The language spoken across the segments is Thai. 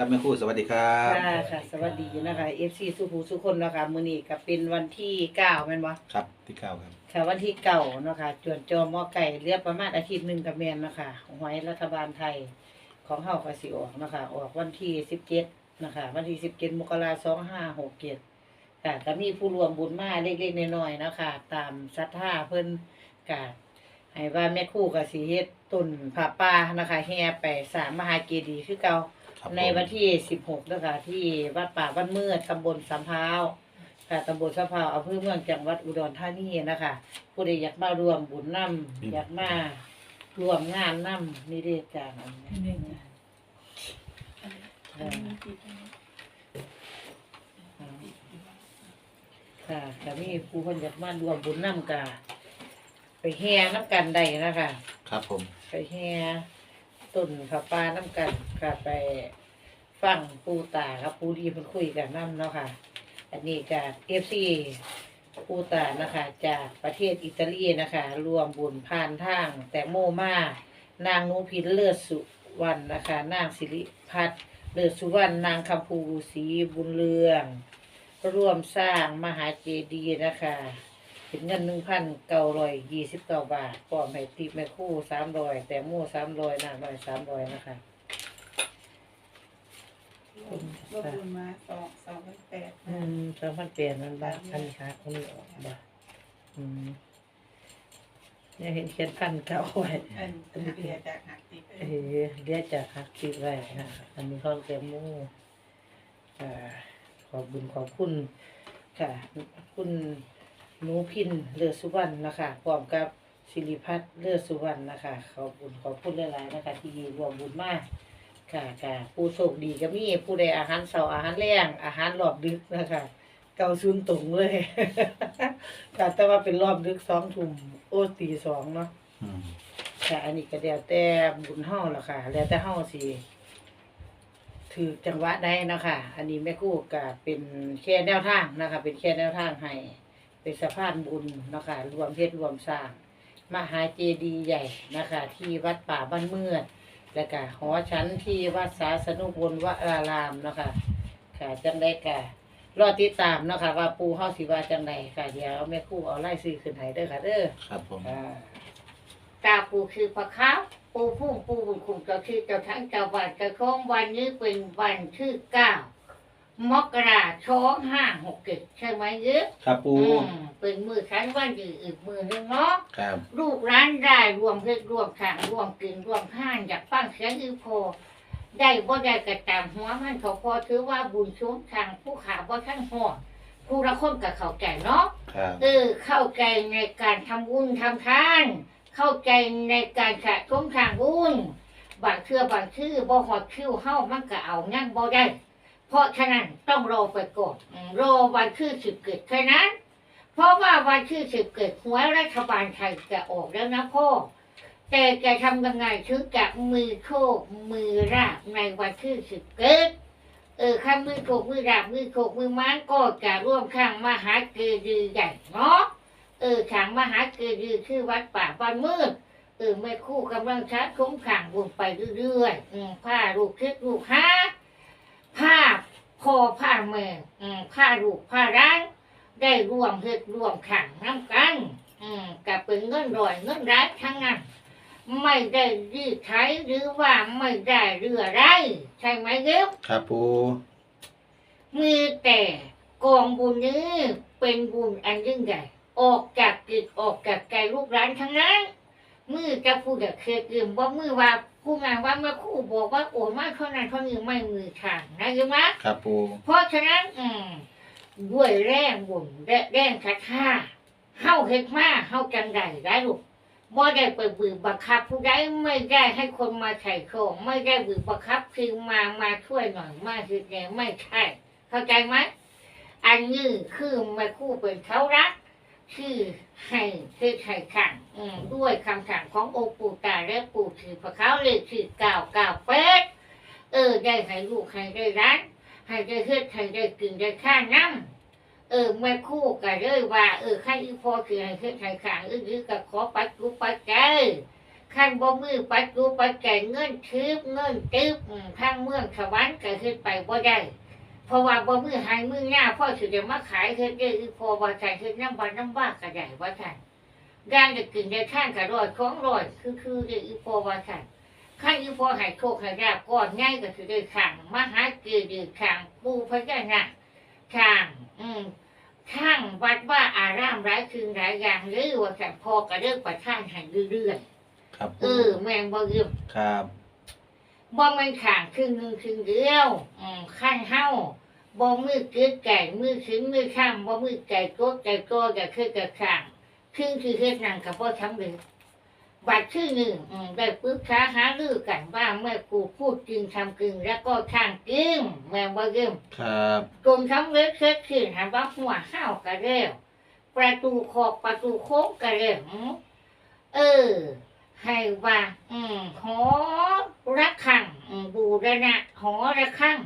ครับแม่ครู่สวัสดีครับ ค่ะค่ะสวัสดีนะคะ FC สุภูสุคนนะคะมื้อนี้ก็เป็นวันที่เก้าแม่นบ่ครับที่เก้าครับ ค่ะวันที่เก้าเนาะค่ะจวนจอหม้อไก่เรียบประมาณอาทิตย์หนึงกับแม่นเนาะคะหวยรัฐบาลไทยของเฮาก็สิออกเนาะคะ ออกวันที่17นะคะ วันที่17มกราคม2567ค่ะก็มีผู้รวมบุญมาเล็กๆน้อยๆเนาะคะ ตามศรัทธาเพิ่นก็ให้ว่าแม่ครู่ก็สิเฮ็ดต้นผ้าป่านะคะแห่ไปสร้างมหาเจดีย์คือเก่า ครับในวันที่ 16นะคะที่วัดป่าบ้านเมือดตำบลสำพร้าวค่ะตำบลสำพร้าวอำเภอเมืองจังหวัดอุดรธานีนะคะผู้ใดอยากมารวมบุญนำอยากมารวมงานนำนี่เด้อจ้าอันนี้ค่ะก็มีผู้คนอยากมารวมบุญนำกะไปแห่น้ำกันได้นะคะ ครับผม ไปแห่ ต้นข้าวปลาน้ำกันค่ะไปฟังปูตาครับปูดีเพิ่นคุยกันน้ำเนาะค่ะ อันนี้จากเอฟซีปูตานะคะ จากประเทศอิตาลีนะคะ รวมบุญผ่านทาง แต่โมมานางนูพินเลือดสุวรรณนะคะ นางสิริพัฒน์เลือดสุวรรณนางคำภูศรีบุญเรือง ร่วมสร้างมหาเจดีย์นะคะ เป็นเงินหนึ่งพันเก้าร้อยยี่สิบเก้าบาทพร้อมให้ติปแม่คู่สามร้อยแต่หมู่สามร้อยหน้าร้อยสามร้อยนะคะรวบรวมมาสองสองพันแปดอืมสองพันเปลี่ยนมันบ้างอันนี้ค่ะคนนี้ออกบ้างอืมเนี่ยเห็นเขียนพันเก้าไว้อันอันนี้เบียร์จากหักติดเออเรียกจากฮักติไว้นะคะอันนี้เขาแต่หมู่อ่าขอบบุญขอบคุณค่ะ คุณ หนูพินเลือดสุวรรณนะคะพร้อมกับสิริพัฒน์เลือดสุวรรณนะคะขอบบุญขอบคุณหลายๆนะคะ ที่รวมบุญมากค่ะค่ะผู้โชคดีก็มีผู้ใดอาหารเสาร์อาหารแรงอาหารรอบดึกนะคะเกาซุนตรงเลยค่ะแต่ว่าเป็นรอบดึกสองทุ่มโอ้ตีสองเนาะอืมค่ะอันนี้ก็แล้วแต่บุญเฮาล่ะค่ะ แล้วแต่เฮาสิถือจังหวะได้นาะคะอันนี้แม่กู้ก็เป็นแค่แนวทางนะคะ เป็นแค่แนวทางให้ เป็นสะพานบุญเนาะคะรวมเพชรรวมสร้าง มหาเจดีย์ใหญ่นะคะ ที่วัดป่าบ้านเมือดแล้วก็หอชั้นที่วัดสาสนุบุญวรารามเนาะค่ะค่ะจังได้ค่ะรอติดตามเนาะค่ะว่าปูเฮาสิว่าจังไดค่ะเดี๋ยวแม่ครู่เอาไล่ซื้อขึ้นให้เด้อค่ะเด้อครับผม อ่า ตาปูคือพระขาวปูพุ่งปูบุญคุมเจ้าคือเจ้าทั้งเจ้าวันเจ้าของวันนี้เป็นวันที่เก้า มกราชองห้าหกเจ็ดใช่ไหมเยอะครับปูอืมเป็นมือคันวันดีอีกมือหนึงเนาะ ครับลูกร้านได้รวมเพชรรวมขางรวมกึ่งรวมห้างอยากฟังเสียงอีโพได้บ่ได้กระตามหัวมันเขาพอถือว่าบุญชุมทางผู้ขาบ่ท่านหอดผู้ละคนกับเขาแก่เนาะครับเออเข้าใจในการทำบุญทำทาน เข้าใจในการสะสมทางบุญบางเชื่อบางชื่อบ่หอดคิ้วเฮามันก็เอางั้นบ่ได้ เพราะฉะนั้นต้องรอไปก่อนรอวันคือสิบเกิดแค่นั้น เพราะว่าวันที่สิบเกิดหวยรัฐบาลไทยจะออกแล้วนะพ่อแต่จะทำยังไงถึงจะมือโชคมือราบในวันที่สิบเกิดเออข้ามือโชคมือราบมือโชคมือม้านก็จะร่วมข้างมหาเกดีย์ใหญ่เนาะเออขางมหาเกดีย์คือวัดป่าบ้านมืดเออไม่คู่กำลังชัดคุ้มขังวนไปเรื่อยๆผ้าลูกคิดลูกหา ผ้าพอผ้าเมืออืมผ้าลูกผ้าร้างได้รวมเฮ็ดรวมขังน้ำกันอืมกับเป็นเงินรอยเงินร้ายทั้งนั้นไม่ได้รีดไถหรือว่าไม่ได้เรือไรใช่ไหมเย็บครับปูมีแต่กองบุญนี้เป็นบุญอันยิ่งใหญ่ออกจากจิตออกจากใจลูกหลานทั้งนั้นมือจะพูดกับเคยยืมว่ามือว่า ผู้งานว่าเมื่อครู่บอกว่าโอนมากเท่านั้นเท่านี้ไม่มือทางนะยังไหมครับปูเพราะฉะนั้นอืมด้วยแรงบุญและแรงคาถาเฮาเฮ็ดมาเฮาจังใดได้ลูกบ่ได้ไปบืบบังคับผู้ใดไม่ได้ให้คนมาไถ่ของไม่ได้บืบบังคับคือมามาช่วยหน่อยมาคือแกไม่ใช่ เข้าใจไหมอันนี้คือแม่ครู่เป็นเขารัก คือให้คือไถ่ขังอืมด้วยคำสั่งขององค์ปู่ตาและปู่ถือพระเขาเลยคือเก่าเก่าวเป็ดเออได้ให้ลูกให้ได้ร้านให้ได้เฮ็ดให้ได้กินได้ข้าน้ำเออแม่คู่ก็เลยว่า เออข้าอีพอคือให้เฮ็ดให้ข้างอือหรือก็ขอปัดกูปัดใจขั้นบ่มือปัดกูปัดใจเงินทึบเงินตึบอืมทางเมืองสวรรค์ก็เฮ็ดไปบ่ได้ เพราะว่าบ่มือหายมือหน้าพ่อสิจะมาขายเฮ็ดได้อีพ่อว่าใส่เฮ็ดน้ำบานน้ำบ้าก็ได้ว่าท่านย่างจะกินได้ท่านก็ร้อยของร้อยคือคือได้อีพ่อว่าท่านข้าอีพ่อให้โชคให้ลาบก่อนง่ายก็สิได้ขังมหาเกดีขังปูพญานาคขังอืมข้างวัดว่าอารามหลายคืนหลายอย่างหรือว่าแต่พ่อก็เลิกประทานให้เรื่อยๆครับ เอปูอแม่งบ่ยืมครับ บ่มันขางครึ่งหนึ่งครึ่งเดียวอืมขั้นเฮาบ่มือเกิดไก่มือถึงมือข้ามบ่มือไก่โกดไก่โกดก็คือกับข้างครึ่งคือเฮ็ดนั่นก็บ่ทำเลยบัดชื่อหนึ่งอืมได้ปรึกษาหารือกันว่าเมื่อกูพูดจริงทำจริงแล้วก็ข้างจริงแม่งบ่ยืมครับกลมทั้งเล็กเล็กขึ้นหันว่าหัวห้าวกระเร็วประตูขอบประตูโค้งกระเร็วเออ ให้ว่า อืมหอ ระฆังอืมบูรณะหอระฆัง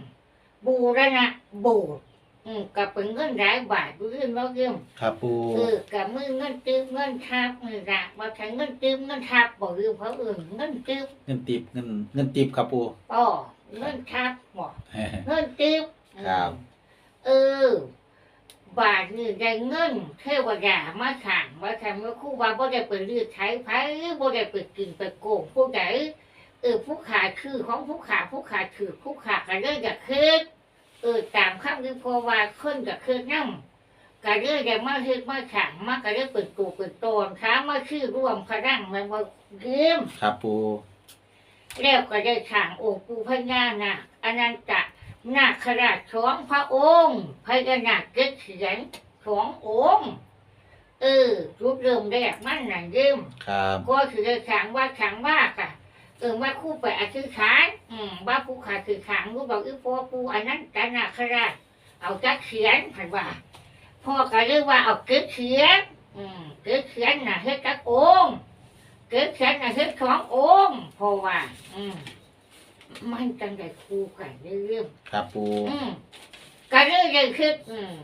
บูรณะโบสถ์อืมกับเป็นเงินหลายบาทดูเรื่องเราเรื่องครับปูเออกับมือเงินตื้มเงินทับมือระมาใช้เงินตื้มเงินทับบอกเรื่องเพราะอื่นเงินตื้มเงินติบเงินเงินติบครับปูอ๋อเงินทับบอกเงินตื้มครับ เออ บาทนี่ได้เงินเทวดามาขังมาขังเมื่อครู่ว่าบ่ได้ไปเลือกใช้ไผบ่ได้ไปกินไปโกงผู้ใด เออผู้ขาคือของผู้ขาผู้ขาถือผู้ขาก็เลยอยากคืดเออตามคำที่พอว่าคนก็คืดนั่งก็เลยอยากมาเฮ็ดมาขังมาก็เลยเปิดกูเปิดตนค้ามาชื่อร่วมคณะมันว่าเกมครับปูแล้วก็ได้ทางองค์ปู่พญานาคอนันตนาคราชสองพระองค์พญานาคเกิดเสียงสององค์เออจุดเริ่มแรกมันน่ะเริ่มครับก็คือได้ขังว่าขังว่าค่ะ เออมาคู่ไปอธิษฐานอืมว่าผู้ขาคือขังรู้บอกอีพ่อปูอันนั้นตนาคราชเอาจักเขียนผันว่าพ่อก็เรียกว่าเอาเกิดเขียนอืมเกิดเขียนน่ะเฮ็ดจักองค์เกิดฉันน่ะเฮ็ดขององค์เพราะว่า อืมมันจังได้คู่กันเรื่องครับปูๆอืมก็เรื่องได้คืออืม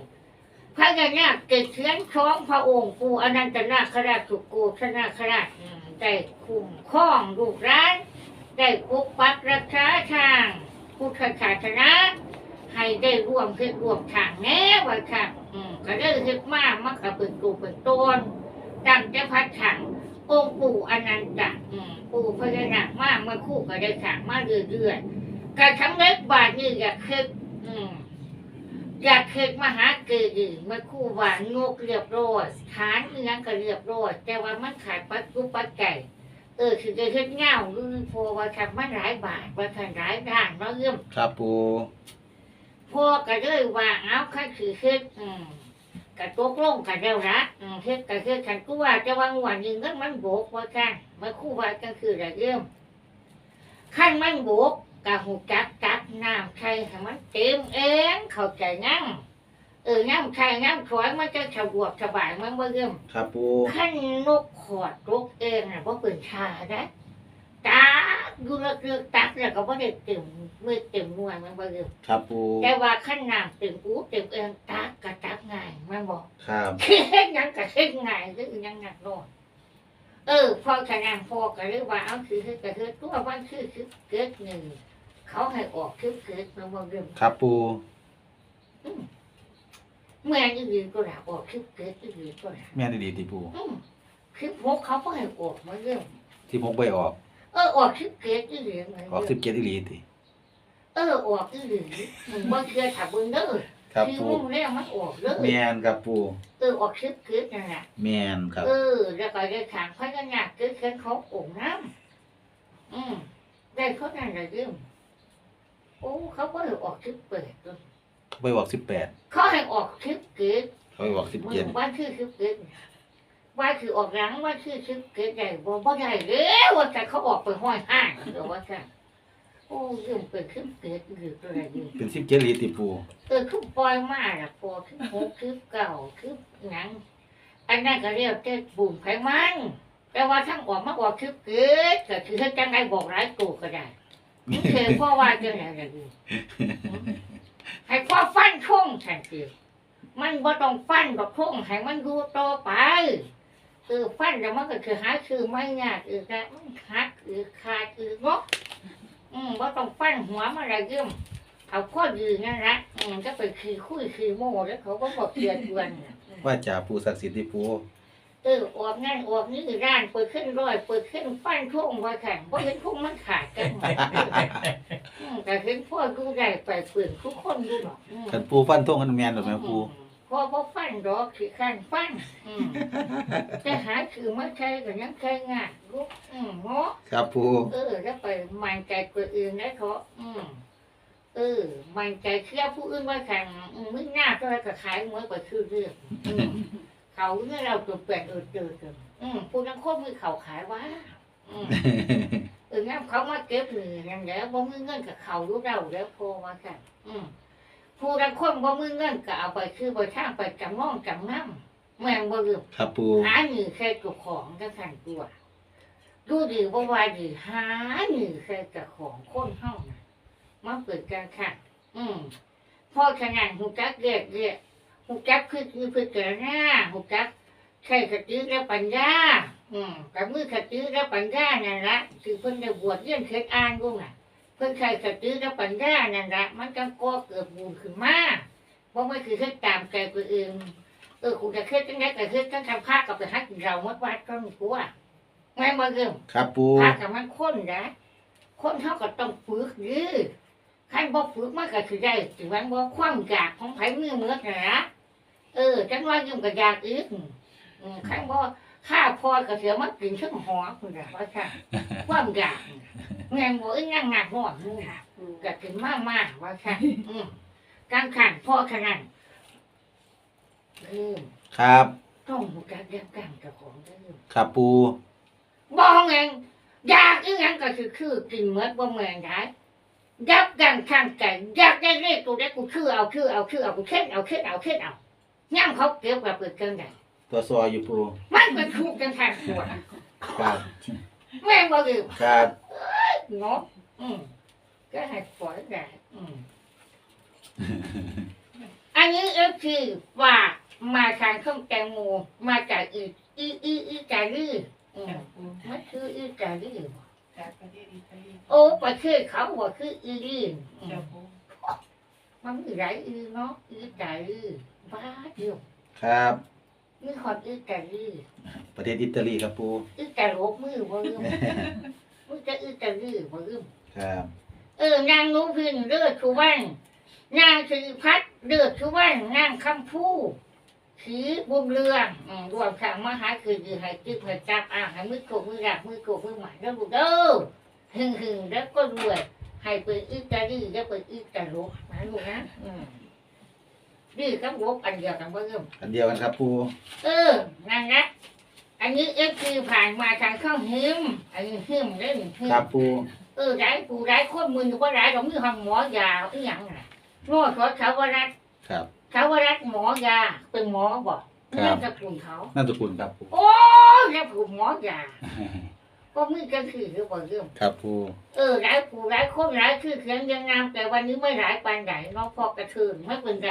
พระกนาคเกิดเขียนของพระองค์ปู่อนันตนาคราชสุโกธนาคราชอืมได้คุ้มครองลูกร้าน ได้ปกปักรักษาทางพุทธศาสนาให้ได้ร่วมคือร่วมทางแน่ว่าค่ะอืมก็ได้คือมากมันก็เป็นกูเป็นต้นดังจะพัดถังองค์ปู่อนันตะอืมปู่พญานาคมากเมื่อคู่ก็ได้สั่งมากเรื่อยๆการทั้งเล็กบาทนี่อยากคิดอืมอยากคิดมหาเกดีเมื่อคู่หวานงกเรียบร้อยฐานเนื้อก็เรียบร้อยแต่ว่ามันขาดปัจจุปัจจัย เออคือจะเฮ็ดเงาหรือพอว่าทำมันหลายบาทว่าทำหลายด้านเนาะเรื่องครับปูพ่อก็เลยว่าเอาข้าคือเฮ็ดอืมกะตกลงกันแล้วละอืมเฮ็ดก็เฮ็ดกันกูว่าจะวางวันยิงกันมันโบกว่ากันมาคู่ว่ากันคืออะไรเรื่องขั้นมันโบกกะหูจักจักน้ำใครให้มันเต็มเองเข้าใจงั้ง เออน้ำใครน้ำถอยมันจะสะดวกสบายมันบ่เรื่องครับปูขั้นนกขอดนกเองน่ะเพราะเป็นชานะตักดูแล้วเลือกตักแล้วก็บ่ได้เต็มมือเต็มหน่วยมันบ่เรื่องครับปูแต่ว่าขั้นน้ำเต็มอูเต็มเองตักกะตักง่ายแมันบอกครับคือเฮ็ดหยังกะเฮ็ดง่ายคือหยังหนักโน่นเออพอขนาดพอก็เรียกว่าเอาคือเฮ็ดกะเฮ็ดตัววันคือคือเกิดหนึ่งเขาให้ออกคือเกิดมันบ่เรื่องครับปูเมื่ อนี้ยืนก็หลาออกคือเกิดยืนก็หลาแม่นดีๆที่ปูอืมคือพวกเขาก็ให้ออกมาเรื่องที่พกใบออกเออออกคือเกิดยืนเหมือนออกสิบเจ็ดอีหลีติเออออกยืนมึงบ่เชื่อถ้าเบิ่งเด้อครับคือปูมุ่งแล้วมันออกเด้อแมนครับปูเออออกคือเกิดนั่นแหละ แมนครับ เออแล้วก็ได้ถามพนักงานคือเขียนเขาโอ่งน้ำอืมได้เขานั่นเลยเรื่องโอ้เขาก็เลยออกคลิปเปิดด้ว ยใบออกสิบแปดเขาให้ออกคลิปเกิดเขาไปออกสิบมืเจ็ดอบ้านชื่อคลิปเกิดว่าคือออกหลังว่าคือชื่อเกิดใหญ่บ่บ่ได้แล้วว่าแต่เขาออกไปห้อยห้างเดี๋ยวว่ากันโอ้ยืมเปิดขึ้นเกิดหรือตัวอะไรอยู่เป็นสิบเจ็ดลีติปูเออคือปล่อยมาละพอคือหกคือเก่าคือหนังอันนั้นก็เรียกเจ๊บุ่มไขมันแต่ว่าทั้งออกมาออกคือเกิดก็คือให้จังไดบอกหลายตัวก็ได้นี่คือพ่อว่าจังไงล่ะอยู่ ให้พ่อฟันทงทันทีมันบ่ต้องฟันดอกทงให้มันดูต่อไปเออฟันแล้วมันก็คือหาคือไม่ยากเออแต่มันหักเออขาดเอองกอืมบ่ต้องฟันหัวมันอะไรเยิ่มเอาข้อดีนั่นละอืมก็ไปคือคุยคือโม่แล้วเขาก็บอกเตือนดวนน่ะว่าจ่าปูศักดิ์สิทธิ์ติปู เออออกนั่นออกนี่ร้านเปิดขึ้นร้อยเปิดขึ้นฟันทุ่งไว้แข่งเพราะเห็นทุ่งมันขาดกันหมดอืมแต่เห็นพ่อดูได้ไปเปลี่ยนทุกคนดูหรอกอืมกันปูฟันทงกันแมนหรือไหมปูพ่อพ่อฟันดอกคือขั้นฟันอืมแต่หาคือไม่ใช่ก็ยังใช่งานลูกอืมเนาะครับปูเออ แล้วไปมันใจตัวอื่นได้เขาอืมเออ มันใจเชื่อผู้อื่นว่าแข่งอืมมึงหน้าก็แล้วก็ขายเหมือนกับชื่อเรื่องอืม เขาเนี่ยเราตัวเปลี่ยนเออเจอเจออืมผู้นั้นโคตรมือเขาขายว่าอืมเอองั้นเขามาเก็บหนึ่งอย่างแล้วบ่มือเงินกับเขารู้เราแล้วโพมากันอืมผู้นั้นคนบ่มือเงินก็เอาไปคือไปทางไปจำนองจำนำแม่งบ่ลืมครับปูหาหนึ่งแค่ตัวของกันสั่นตัวดูดีว่าว่าดีหาหนึ่งแค่กับของคนเฮานะมาเปิดการค่ะอืมพอขนาดหูจักเรียกเรียก หูจักคือคือคือเกิดหน้าหูจักใช่ขจื้อและปัญญา อืมกับมือขจื้อและปัญญานั่นละคือเพิ่นได้บวชเรียนเคล็ดอ่านกูน่ะ เพิ่นใช้ขจื้อและปัญญานั่นละมันก็ก่อเกิดบุญขึ้นมาเพราะไม่คือแค่ตามใจตัวเองเออกูจะเคล็ดจังไงก็เคล็ดจังทำผ้ากับไปหักเราหมดวัดก็มีกูอะแม่มาเรื่องครับปูผ้ากับมันข้นนะคนเท่ากับต้องฝึกยื้อขั้นบ่ฝึกมันก็คือได้ถือว่าบ่ความอยากของไผมือเมื่อนะ เออจังว่ายุ่งกับอยากอีกอืมขั้นบ่ข้าพอก็เสียมันกินซึ่งหอคุณน่ะว่าค่ะความอยากแม่งบ่อีนั่งหนักหอดมึงก็ถึงมากมากๆว่าค่ะอืมการขันพ่อขนาดอืมครับต้องหูจักเรียกกันกับของเด้อครับปูบองเองอยากอีหยังก็คือคือกินเมื่อบ่เมืองได้ยับกันข้างไก่อยากได้เลขตัวได้กูชื่อเอาชื่อเอาชื่อเอากูเช็ดเอาเช็ดเอาเช็ดเอา ย่ำเขาเก็บกับเปิดเกินได้ตัวซออยู่ปูมันเป็นทุกข์กันทางตัวครับแม่งบ่ลืมครับเนาะอืมก็ให้ปล่อยได้อืมอันนี้เอฟคือว่ามาทางเครื่องแตงโมมาจากอีอีอีอีจารีอืมมันคืออีกาลีบ่จากประเทศอิตาลีโอ้ประเทศเขาว่าคืออีลีนอืม เจ้าปู มันมีหลายอีเนาะอีกาลีบ้าเดียวครับ มีคนอีกาลีประเทศอิตาลีครับปูอีกาโลกมือบ่ลืมมึงจะอีกาลีบ่ลืมครับ เออนางนูพินเลือดชูวันนางสีพัดเลือดชูวันนางคำพูสีบุญเรืองอืมรวมทางมหาคือดีให้จึกให้จับอ่าให้มือโกมือรักมือโกมือหมายแล้วลูกเด้อหึงหึงแล้วก็รวยให้เปิดอีกาดีแล้วเปิดอีกาลุก นะลูกนะอืมดีกับลบอันเดียวกันเบิ่มอันเดียวกันครับปูเออนั่นนะอันนี้เอฟคือผ่านมาทางข้างหิมอันนี้หิมเล่นหิม ครับปูเออร้ายปูร้ายคนมือก็ร้ายตรงนี้ห้องหมอยาอีหยังน่ะนวดเขาชาวรัตน์ครับชาวรัตน์หมอยาเป็นหมอบอกครับ นั่นสกุลเขานั่นสกุลครับปูโอ้ยแล้วผูหมอยา ก็มือกันคือหรือเปล่าเรื่องครับปูเออร้ายผู้ร้ายคนร้ายคือเขียนยังงามแต่วันนี้ไม่ร้ายปานใดน้องพอกระเทือนไม่เป็นไร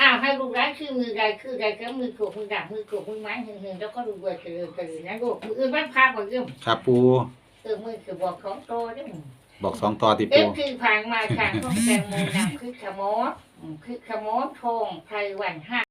อ้าวให้ลูกร้ายคือมือใดคือใดก็มือโขกมือด่างมือโขกมือไม้หึงหึงแล้วก็ดูเวทเจริญเจริญนะลูกมืออื่นบ้านพาบ่เรื่องครับปูเออมือคือบอกของโตได้อมึงบอกสองต่อติเอปูฟคือผ่านมาทางต้องแตงโมนำคือขโมดอืมคือขโมดทองไพรวันห้า